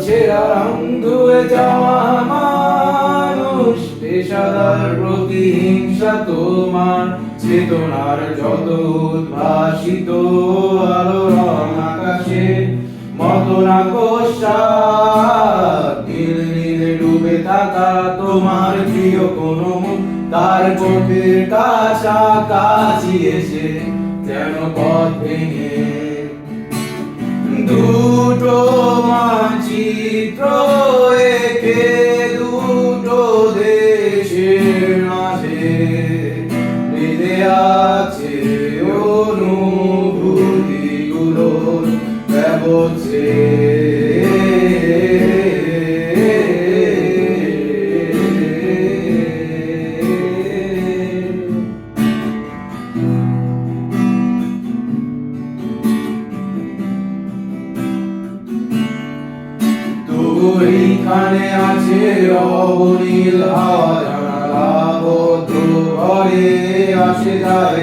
ছেঁড়া রং ধুয়ে যাওয়া মানুষ, পেশাদার প্রতিহিংসা তোমার, চেতনার যত উদ্ভাসিত আলো রং আকাশে মতন নীলে ডুবে থাকা তোমার প্রিয় কোনো তার চোখের কাছাকাছি এসে যেন পথ ভেঙে তবু এইখানে আছে অবনীল ঘরে আসে যায়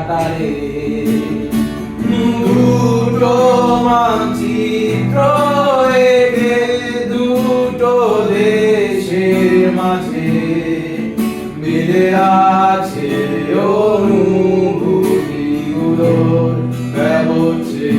কাটা তারে দুটো মানচিত্র দুটো দেশের মাঝে। মিলে আছে অনুভূতিগুলোর ব্যবচ্ছে